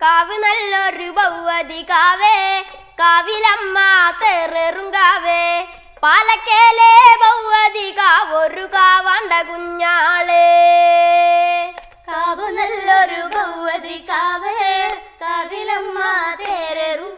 കാവ് നല്ലൊരു ബൗവതി കാവേ കാവിലമ്മ തേറേറും കാവേ പാലക്കേലെ ഭൗവതി കാവൊരു കാവണ്ട കുഞ്ഞാളേ. കാവ് നല്ലൊരു ബൗവതി കാവേ കാവിലമ്മ തേറേറും